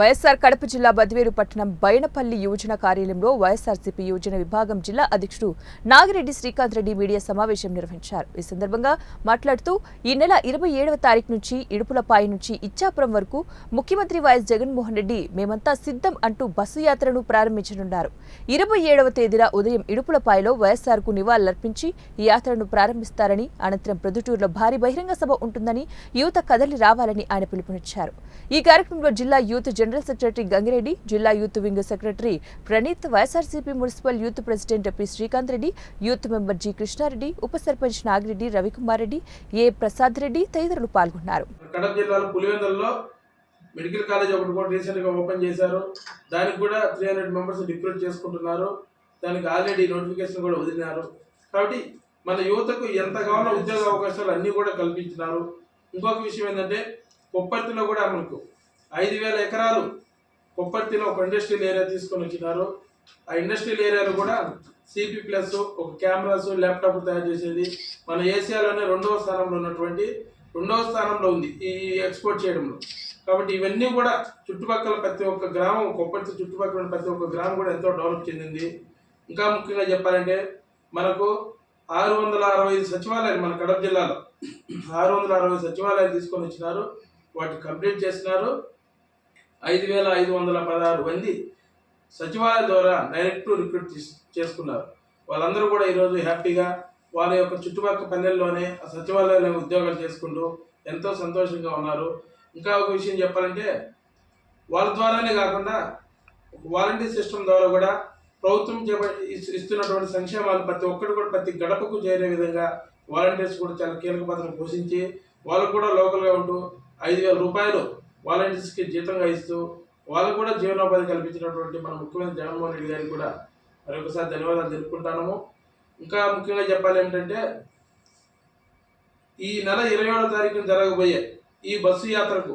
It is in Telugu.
వైఎస్సార్ కడప జిల్లా బదివేరు పట్టణం బైనపల్లి యోజన కార్యాలయంలో వైఎస్సార్సీపీ యోజన విభాగం జిల్లా అధ్యక్షుడు నాగిరెడ్డి శ్రీకాంత్ రెడ్డి మీడియా సమావేశం నిర్వహించారు. ఈ సందర్భంగా మాట్లాడుతూ ఈ నెల ఇరవై ఏడవ తారీఖు నుంచి ఇడుపులపాయి నుంచి ఇచ్చాపురం వరకు ముఖ్యమంత్రి వైఎస్ జగన్మోహన్ రెడ్డి మేమంతా సిద్ధం అంటూ బస్సు యాత్రను ప్రారంభించనున్నారు. ఇరవై ఏడవ తేదీన ఉదయం ఇడుపులపాయలో వైఎస్సార్కు నివాళులర్పించి ఈ యాత్రను ప్రారంభిస్తారని అనంతరం ప్రొద్దుటూరులో భారీ బహిరంగ సభ ఉంటుందని యువత కదలి రావాలని ఆయన పిలుపునిచ్చారు. ఈ కార్యక్రమంలో జిల్లా యూత్ జనరల్ సెక్రటరీ గంగిరెడ్డి జిల్లా youth wing secretary Praneeth YSRCP municipal youth president P Srikanth Reddy youth member G Krishnareddy ఉప సర్పంచ్ నాగిరెడ్డి రవికుమార్ రెడ్డి ఏ ప్రసాద్ రెడ్డి తదితరులు పాల్గొన్నారు. కడప జిల్లాలో పులివెందులలో మెడికల్ కాలేజ్ ఒకటి కూడా రీసెంట్గా ఓపెన్ చేశారు. దానికి కూడా త్రీ హండ్రెడ్ మెంబర్స్ రిక్రూట్ చేసుకుంటున్నారు. దానికి ఆల్రెడీ నోటిఫికేషన్ కూడా వదిలినారు. కాబట్టి మన యువతకు ఎంత కావాలో ఉద్యోగ అవకాశాలు అన్నీ కూడా కల్పించినారు. ఇంకొక విషయం ఏంటంటే కొప్పర్తిలో కూడా మనకు ఐదు వేల ఎకరాలు కొప్పర్తిలో ఒక ఇండస్ట్రియల్ ఏరియా తీసుకొని వచ్చినారు. ఆ ఇండస్ట్రియల్ ఏరియాలో కూడా సిపి ప్లస్ ఒక కెమెరాస్ ల్యాప్టాప్ తయారు చేసేది. మన ఏసియాలోనే రెండవ స్థానంలో ఉన్నటువంటి రెండవ స్థానంలో ఉంది ఈ ఎక్స్పోర్ట్ చేయడంలో. కాబట్టి ఇవన్నీ కూడా చుట్టుపక్కల ప్రతి ఒక్క గ్రామం కొప్పటి చుట్టుపక్కల ప్రతి ఒక్క గ్రామం కూడా ఎంతో డెవలప్ చెందింది. ఇంకా ముఖ్యంగా చెప్పాలంటే మనకు ఆరు వందల అరవై ఐదు సచివాలయాలు మన కడప జిల్లాలో. ఆరు వందల అరవై సచివాలయాలు తీసుకొని వచ్చినారు. వాటిని కంప్లీట్ చేసినారు. ఐదు వేల ఐదు వందల పదహారు మంది సచివాలయం ద్వారా డైరెక్ట్ రిక్రూట్ చేసుకున్నారు. వాళ్ళందరూ కూడా ఈరోజు హ్యాపీగా వాళ్ళ యొక్క చుట్టుపక్కల పల్లెల్లోనే ఆ సచివాలయంలో ఉద్యోగాలు చేసుకుంటూ ఎంతో సంతోషంగా ఉన్నారు. ఇంకా ఒక విషయం చెప్పాలంటే వాళ్ళ ద్వారానే కాకుండా వాలంటీర్ సిస్టమ్ ద్వారా కూడా ప్రభుత్వం చేప- ఇస్తున్నటువంటి సంక్షేమాలు ప్రతి ఒక్కరు కూడా ప్రతి గడపకు చేరే విధంగా వాలంటీర్స్ కూడా చాలా కీలక పాత్ర పోషించి వాళ్ళు కూడా లోకల్గా ఉంటూ ఐదు వేల రూపాయలు వాలంటీర్స్కి జీతంగా ఇస్తూ వాళ్ళకు కూడా జీవనోపాధి కల్పించినటువంటి మన ముఖ్యమంత్రి జగన్మోహన్ రెడ్డి గారికి కూడా మరొకసారి ధన్యవాదాలు తెలుపుకుంటాము. ఇంకా ముఖ్యంగా చెప్పాలి ఏమిటంటే ఈ నెల ఇరవై ఏడో తారీఖున జరగబోయే ఈ బస్సు యాత్రకు